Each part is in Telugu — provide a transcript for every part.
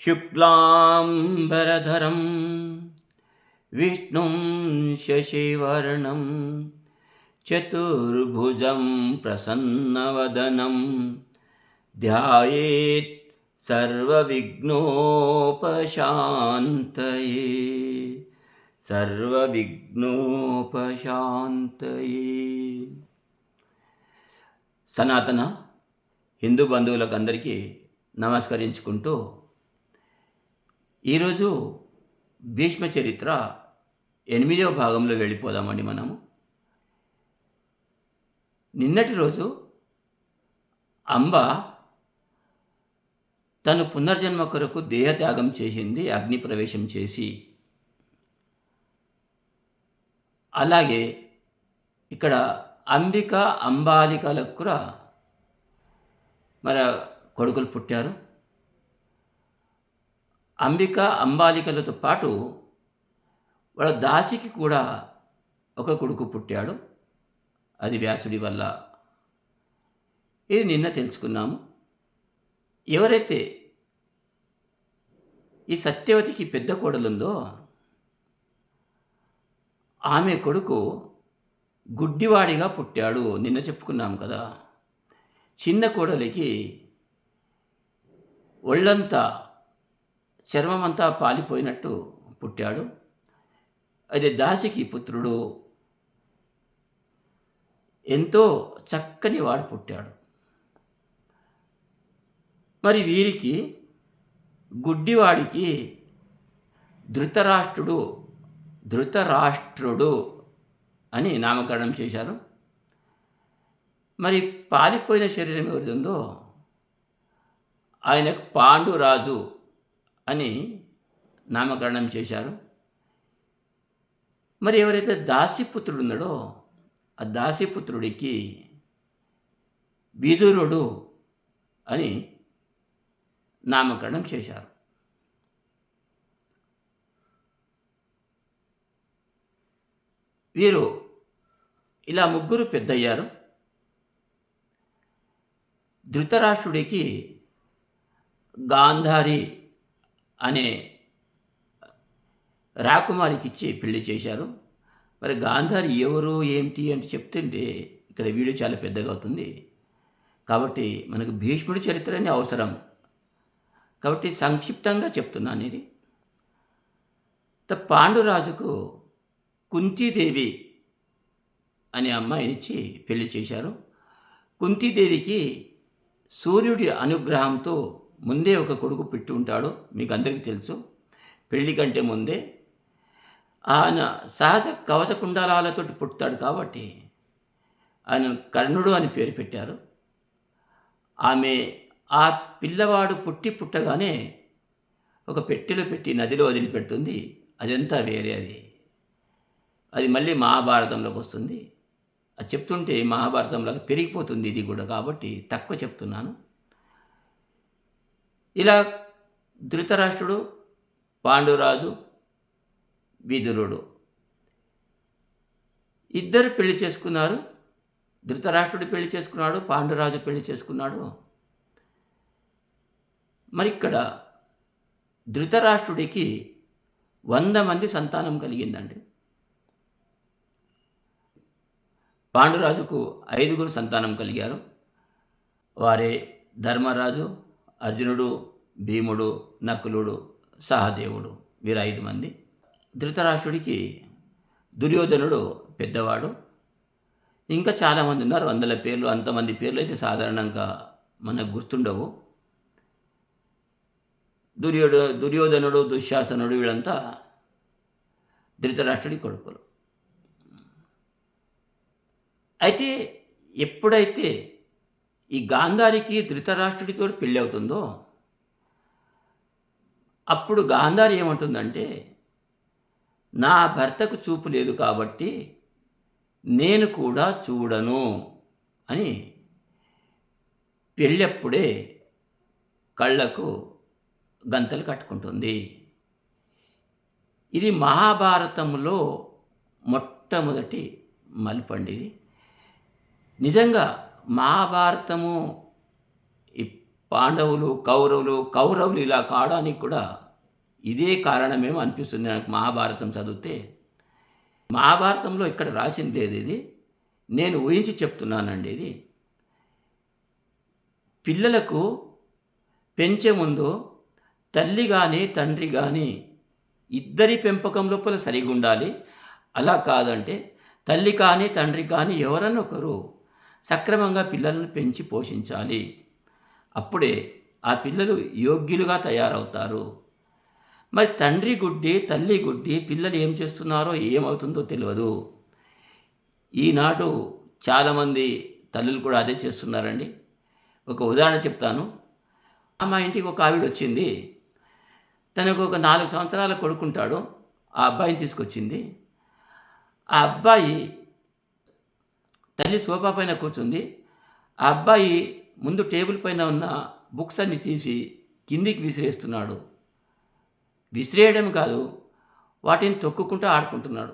शुक्लाम्बरधरं विष्णुं शशिवर्णं चतुर्भुजं प्रसन्नवदनं ध्यायेत् सर्वविघ्नोपशान्तये సర్వవిఘ్నోపశాంతయే సనాతన హిందూ బంధువులకు అందరికీ నమస్కరించుకుంటూ ఈరోజు భీష్మ చరిత్ర ఎనిమిదవ భాగంలో వెళ్ళిపోదామండి మనము. నిన్నటి రోజు అంబ తను పునర్జన్మ కొరకు దేహత్యాగం చేసింది అగ్ని ప్రవేశం చేసి. అలాగే ఇక్కడ అంబిక అంబాలికలకు కూడా మరి కొడుకులు పుట్టారు. అంబిక అంబాలికలతో పాటు వాళ్ళ దాసికి కూడా ఒక కొడుకు పుట్టాడు. అది వ్యాసుడి వల్ల. ఇది నిన్న తెలుసుకున్నాము. ఎవరైతే ఈ సత్యవతికి పెద్ద కోడలుందో ఆమె కొడుకు గుడ్డివాడిగా పుట్టాడు. నిన్న చెప్పుకున్నాం కదా. చిన్న కోడలికి ఒళ్ళంతా చర్మమంతా పాలిపోయినట్టు పుట్టాడు. అది దాసికి పుత్రుడు ఎంతో చక్కని వాడు పుట్టాడు. మరి వీరికి గుడ్డివాడికి ధృతరాష్ట్రుడు ధృతరాష్ట్రుడు అని నామకరణం చేశారు. మరి పాలిపోయిన శరీరం ఎవరిది ఉందో? ఆయనకు పాండురాజు అని నామకరణం చేశారు. మరి ఎవరైతే దాసిపుత్రుడు ఉన్నాడో ఆ దాసిపుత్రుడికి విదురుడు అని నామకరణం చేశారు. వీరు ఇలా ముగ్గురు పెద్దయ్యారు. ధృతరాష్ట్రుడికి గాంధారి అనే రాకుమారికి ఇచ్చి పెళ్ళి చేశారు. మరి గాంధారి ఎవరు ఏమిటి అంటే చెప్తుంటే ఇక్కడ వీడియో చాలా పెద్దగా అవుతుంది. కాబట్టి మనకు భీష్ముడి చరిత్ర అనే అవసరం. కాబట్టి సంక్షిప్తంగా చెప్తున్నాను ఇది పాండురాజుకు కుంతీదేవి అనే అమ్మాయినిచ్చి పెళ్ళి చేశారు. కుంతీదేవికి సూర్యుడి అనుగ్రహంతో ముందే ఒక కొడుకు పెట్టి ఉంటాడు మీకు అందరికీ తెలుసు. పెళ్ళి కంటే ముందే ఆయన సహజ కవచ కుండలాలతో పుట్టాడు కాబట్టి ఆయన కర్ణుడు అని పేరు పెట్టారు. ఆమె ఆ పిల్లవాడు పుట్టి పుట్టగానే ఒక పెట్టెలో పెట్టి నదిలో వదిలిపెడుతుంది. అదంతా వేరే అది. అది మళ్ళీ మహాభారతంలోకి వస్తుంది. అది చెప్తుంటే మహాభారతంలో పెరిగిపోతుంది ఇది కూడా కాబట్టి తక్కువ చెప్తున్నాను. ఇలా ధృతరాష్ట్రుడు పాండురాజు విదురుడు. ఇద్దరు పెళ్ళి చేసుకున్నారు. ధృతరాష్ట్రుడు పెళ్ళి చేసుకున్నాడు పాండురాజు పెళ్ళి చేసుకున్నాడు. మరి ఇక్కడ ధృతరాష్ట్రుడికి వంద మంది సంతానం కలిగిందండి. పాండురాజుకు ఐదుగురు సంతానం కలిగారు. వారే ధర్మరాజు అర్జునుడు భీముడు నకులుడు సహదేవుడు వీరు ఐదు మంది. ధృతరాష్ట్రుడికి దుర్యోధనుడు పెద్దవాడు. ఇంకా చాలామంది ఉన్నారు. వందల పేర్లు అంతమంది పేర్లు అయితే సాధారణంగా మనకు గుర్తుండవు. దుర్యోధ దుర్యోధనుడు దుశ్శాసనుడు వీళ్ళంతా ధృతరాష్ట్రుడి కొడుకులు. అయితే ఎప్పుడైతే ఈ గాంధారికి ధృతరాష్ట్రుడితో పెళ్ళి అవుతుందో? అప్పుడు గాంధారి ఏమంటుందంటే నా భర్తకు చూపు లేదు కాబట్టి నేను కూడా చూడను అని పెళ్ళప్పుడే కళ్ళకు గంతలు కట్టుకుంటుంది. ఇది మహాభారతంలో మొట్టమొదటి మలుపండిది నిజంగా మహాభారతము ఈ పాండవులు కౌరవులు కౌరవులు ఇలా కావడానికి కూడా ఇదే కారణమేమో అనిపిస్తుంది నాకు మహాభారతం చదివితే. మహాభారతంలో ఇక్కడ రాసింది లేదు ఇది? నేను ఊహించి చెప్తున్నానండి ఇది. పిల్లలకు పెంచే ముందు తల్లి కానీ తండ్రి కానీ ఇద్దరి పెంపకం లోపల సరిగా ఉండాలి అలా కాదంటే తల్లి కానీ తండ్రి కానీ ఎవరన్నా ఒకరు సక్రమంగా పిల్లలను పెంచి పోషించాలి. అప్పుడే ఆ పిల్లలు యోగ్యులుగా తయారవుతారు. మరి తండ్రి గుడ్డి తల్లి గుడ్డి పిల్లలు ఏం చేస్తున్నారో ఏమవుతుందో తెలియదు. ఈనాడు చాలామంది తల్లులు కూడా అదే చేస్తున్నారండి. ఒక ఉదాహరణ చెప్తాను. మా ఇంటికి ఒక ఆవిడ వచ్చింది. తనకు ఒక నాలుగు సంవత్సరాల కొడుకుంటాడు ఆ అబ్బాయిని తీసుకొచ్చింది. ఆ అబ్బాయి తల్లి సోఫా పైన కూర్చుంది. ఆ అబ్బాయి ముందు టేబుల్ పైన ఉన్న బుక్స్ అన్ని తీసి కిందికి విసిరేస్తున్నాడు. విసిరేయడం కాదు వాటిని తొక్కుకుంటూ ఆడుకుంటున్నాడు.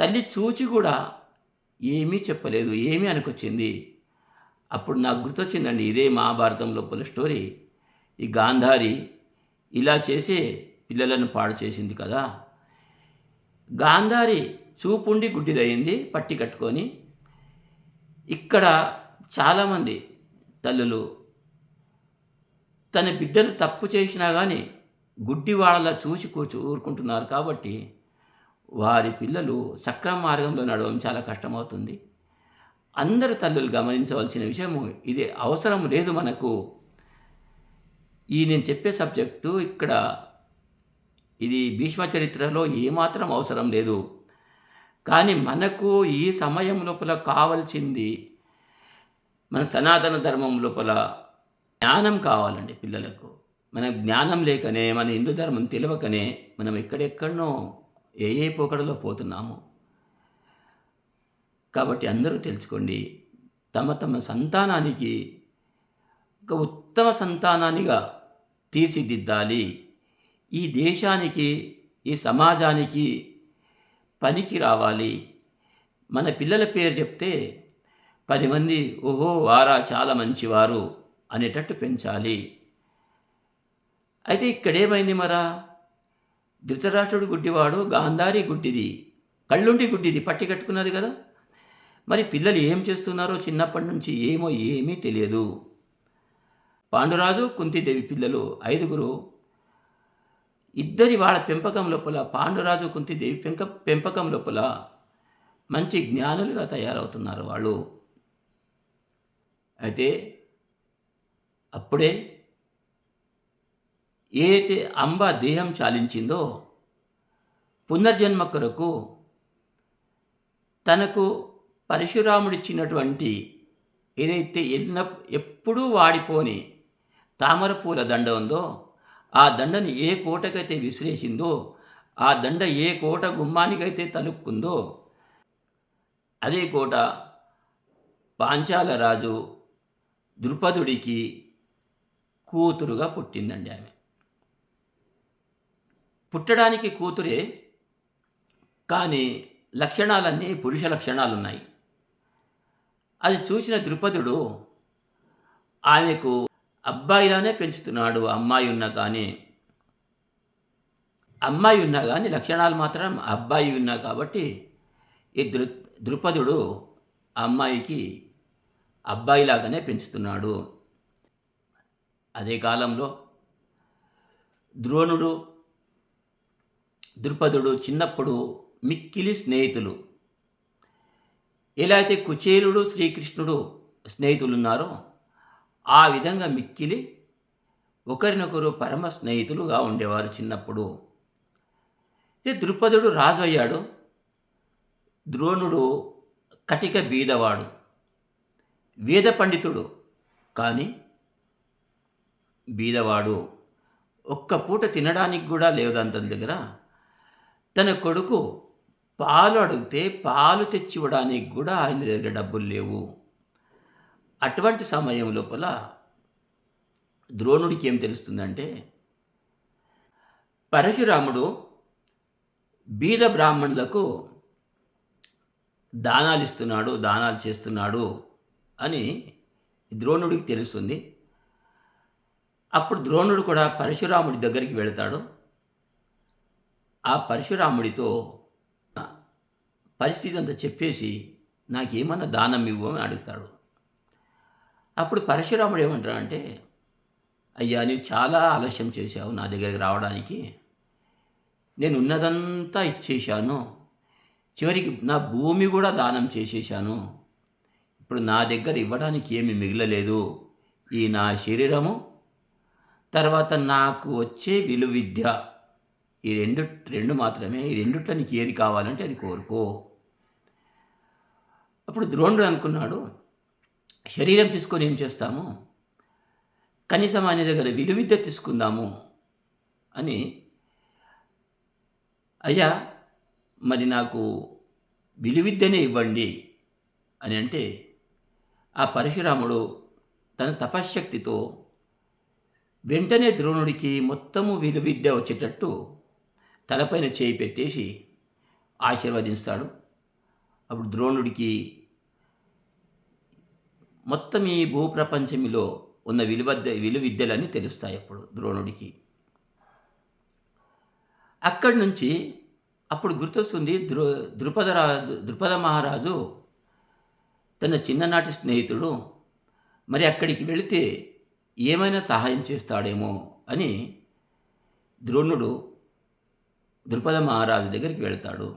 తల్లి చూచి కూడా ఏమీ చెప్పలేదు ఏమీ అనుకొచ్చింది? అప్పుడు నాకు గుర్తొచ్చిందండి ఇదే మహాభారతం లోపల స్టోరీ. ఈ గాంధారి ఇలా చేసే పిల్లలను పాడు చేసింది కదా. గాంధారి చూపుండి గుడ్డిదయింది పట్టి కట్టుకొని. ఇక్కడ చాలామంది తల్లులు తన బిడ్డలు తప్పు చేసినా కానీ గుడ్డి వాళ్ళ చూసి కూర్చు ఊరుకుంటున్నారు కాబట్టి వారి పిల్లలు సక్రమ మార్గంలో నడవడం చాలా కష్టమవుతుంది. అందరు తల్లులు గమనించవలసిన విషయము ఇది. అవసరం లేదు మనకు. ఈ నేను చెప్పే సబ్జెక్టు ఇక్కడ ఇది భీష్మ చరిత్రలో ఏమాత్రం అవసరం లేదు. కానీ మనకు ఈ సమయం లోపల కావాల్సింది మన సనాతన ధర్మం లోపల జ్ఞానం కావాలండి పిల్లలకు. మన జ్ఞానం లేకనే మన హిందూ ధర్మం తెలియకనే మనం ఎక్కడెక్కడనో ఏ ఏ పోకడలో పోతున్నాము. కాబట్టి అందరూ తెలుసుకోండి తమ తమ సంతానానికి ఒక ఉత్తమ సంతానానిగా తీర్చిదిద్దాలి. ఈ దేశానికి ఈ సమాజానికి పనికి రావాలి. మన పిల్లల పేరు చెప్తే పది మంది ఓహో వారా చాలా మంచివారు అనేటట్టు పెంచాలి. అయితే ఇక్కడేమైంది మరా? ధృతరాష్ట్రుడు గుడ్డివాడు గాంధారి గుడ్డిది కళ్ళుండి గుడ్డిది పట్టి కట్టుకున్నది కదా. మరి పిల్లలు ఏం చేస్తున్నారో చిన్నప్పటి నుంచి ఏమో ఏమీ తెలియదు. పాండురాజు కుంతిదేవి పిల్లలు ఐదుగురు ఇద్దరి వాళ్ళ పెంపకం లోపల పాండురాజు కుంతిదేవి పెంక పెంపకం లోపల మంచి జ్ఞానులుగా తయారవుతున్నారు వాళ్ళు. అయితే అప్పుడే ఏదైతే అంబ దేహం చాలించిందో పునర్జన్మ కొరకు తనకు పరశురాముడిచ్చినటువంటి ఏదైతే ఎన్న ఎప్పుడూ వాడిపోని తామర పూల దండ ఉందో ఆ దండని ఏ కోటకైతే విసిరేసిందో ఆ దండ ఏ కోట గుమ్మానికైతే తలుపుకుందో అదే కోట పాంచాల రాజు ద్రుపదుడికి కూతురుగా పుట్టిందండి ఆమె. పుట్టడానికి కూతురే కానీ లక్షణాలన్నీ పురుష లక్షణాలు ఉన్నాయి అది చూసిన ద్రుపదుడు ఆమెకు అబ్బాయిలానే పెంచుతున్నాడు అమ్మాయి ఉన్నా కానీ అమ్మాయి ఉన్నా కానీ లక్షణాలు మాత్రం అబ్బాయి ఉన్నా కాబట్టి ఈ దృ ద్రుపదుడు అమ్మాయికి అబ్బాయిలాగానే పెంచుతున్నాడు. అదే కాలంలో ద్రోణుడు ద్రుపదుడు చిన్నప్పుడు మిక్కిలి స్నేహితులు. ఎలా అయితే కుచేలుడు శ్రీకృష్ణుడు స్నేహితులు ఉన్నారో ఆ విధంగా మిక్కిలి ఒకరినొకరు పరమ స్నేహితులుగా ఉండేవారు చిన్నప్పుడు. ఇది ద్రుపదుడు రాజు అయ్యాడు ద్రోణుడు కటిక బీదవాడు. వేద పండితుడు కానీ బీదవాడు. ఒక్క పూట తినడానికి కూడా లేదు దగ్గర. తన కొడుకు పాలు అడిగితే పాలు తెచ్చివ్వడానికి కూడా ఆయన దగ్గర డబ్బులు లేవు. అటువంటి సమయం లోపల ద్రోణుడికి ఏం తెలుస్తుందంటే పరశురాముడు బీద బ్రాహ్మణులకు దానాలు ఇస్తున్నాడు దానాలు చేస్తున్నాడు అని ద్రోణుడికి తెలుస్తుంది. అప్పుడు ద్రోణుడు కూడా పరశురాముడి దగ్గరికి వెళతాడు. ఆ పరశురాముడితో పరిస్థితి అంతా చెప్పేసి నాకేమన్నా దానం ఇవ్వు అని అడుగుతాడు. అప్పుడు పరశురాముడు ఏమంటాడంటే అయ్యా నీవు చాలా ఆలస్యం చేశావు నా దగ్గరికి రావడానికి. నేను ఉన్నదంతా ఇచ్చేశాను. చివరికి నా భూమి కూడా దానం చేసేశాను. ఇప్పుడు నా దగ్గర ఇవ్వడానికి ఏమి మిగలలేదు. ఈ నా శరీరము తర్వాత నాకు వచ్చే విలువ విద్య ఈ రెండు రెండు మాత్రమే. ఈ రెండుట్లో నీకు ఏది కావాలంటే అది కోరుకో. అప్పుడు ద్రోణుడు అనుకున్నాడు శరీరం తీసుకొని ఏం చేస్తాము? కనీసం ఆయన దగ్గర విలువిద్య తీసుకుందాము అని అయ్యా మరి నాకు విలువిద్యనే ఇవ్వండి అని అంటే ఆ పరశురాముడు తన తపశ్శక్తితో వెంటనే ద్రోణుడికి మొత్తము విలువిద్య వచ్చేటట్టు తలపైన చేయి పెట్టేసి ఆశీర్వదిస్తాడు. అప్పుడు ద్రోణుడికి మొత్తం ఈ భూప్రపంచమిలో ఉన్న విలువద్ద విలువిద్యలన్నీ తెలుస్తాయి అప్పుడు ద్రోణుడికి. అక్కడి నుంచి అప్పుడు గుర్తొస్తుంది ద్రు ద్రుపదరాజు ద్రుపద మహారాజు తన చిన్ననాటి స్నేహితుడు మరి అక్కడికి వెళితే ఏమైనా సహాయం చేస్తాడేమో అని ద్రోణుడు ద్రుపద మహారాజు దగ్గరికి వెళ్తాడు.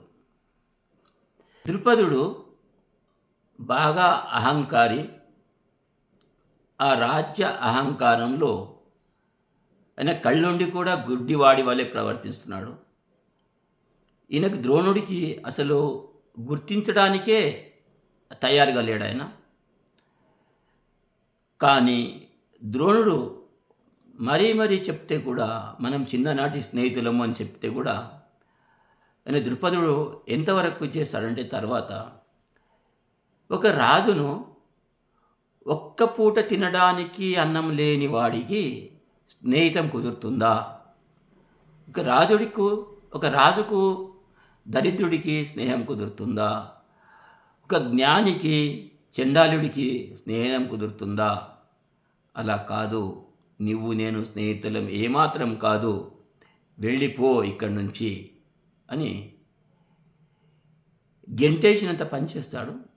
ద్రుపదుడు బాగా అహంకారి ఆ రాజ్య అహంకారంలో ఆయన కళ్ళుండి కూడా గుడ్డివాడి వలె ప్రవర్తిస్తున్నాడు. ఈయనకు ద్రోణుడికి అసలు గుర్తించడానికే తయారుగా లేడు ఆయన. కానీ ద్రోణుడు మరీ మరీ చెప్తే కూడా మనం చిన్ననాటి స్నేహితులము అని చెప్తే కూడా ఆయన ద్రుపదుడు ఎంతవరకు చేస్తాడంటే తర్వాత ఒక రాజును ఒక్క పూట తినడానికి అన్నం లేని వాడికి స్నేహితం కుదురుతుందా? ఒక రాజుడికు ఒక రాజుకు దరిద్రుడికి స్నేహం కుదురుతుందా? ఒక జ్ఞానికి చండాలుడికి స్నేహం కుదురుతుందా? అలా కాదు. నువ్వు నేను స్నేహితులం ఏమాత్రం కాదు. వెళ్ళిపో ఇక్కడి నుంచి అని గెంటేసినంత పనిచేస్తాడు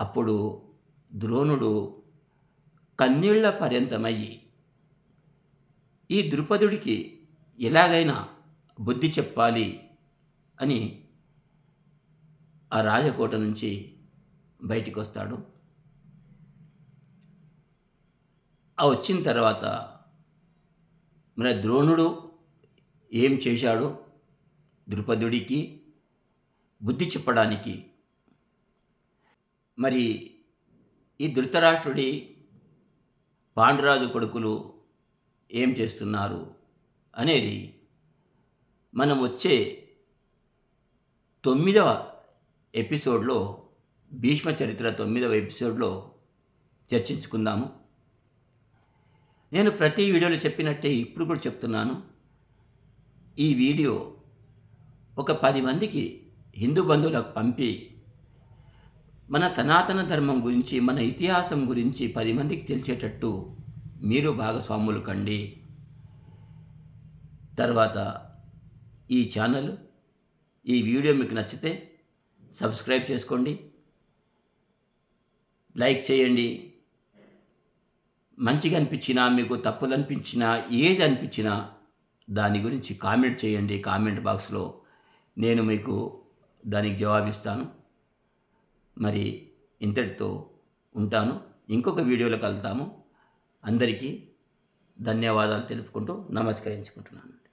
అప్పుడు ద్రోణుడు కన్నీళ్ళ పర్యంతమయ్యి ఈ ద్రుపదుడికి ఎలాగైనా బుద్ధి చెప్పాలి అని ఆ రాజకోట నుంచి బయటికి వస్తాడు ఆ వచ్చిన తర్వాత మరి ద్రోణుడు ఏం చేశాడు? ద్రుపదుడికి బుద్ధి చెప్పడానికి మరి ఈ ధృతరాష్ట్రుడి పాండురాజు కొడుకులు ఏం చేస్తున్నారు అనేది మనం వచ్చే తొమ్మిదవ ఎపిసోడ్లో భీష్మ చరిత్ర తొమ్మిదవ ఎపిసోడ్లో చర్చించుకుందాము. నేను ప్రతి వీడియోలో చెప్పినట్టే ఇప్పుడు కూడా చెప్తున్నాను. ఈ వీడియో ఒక పది మందికి హిందూ బంధువులకు పంపి మన సనాతన ధర్మం గురించి మన ఇతిహాసం గురించి పది మందికి తెలిసేటట్టు మీరు భాగస్వాములు కండి. తర్వాత ఈ ఛానల్ ఈ వీడియో మీకు నచ్చితే సబ్స్క్రైబ్ చేసుకోండి. లైక్ చేయండి. మంచిగా అనిపించినా మీకు తప్పులు అనిపించినా ఏది అనిపించినా దాని గురించి కామెంట్ చేయండి. కామెంట్ బాక్స్లో నేను మీకు దానికి జవాబిస్తాను. మరి ఇంతటితో ఉంటాను. ఇంకొక వీడియోలో కలుద్దాము. అందరికీ ధన్యవాదాలు తెలుపుకుంటూ నమస్కరించుకుంటున్నాను.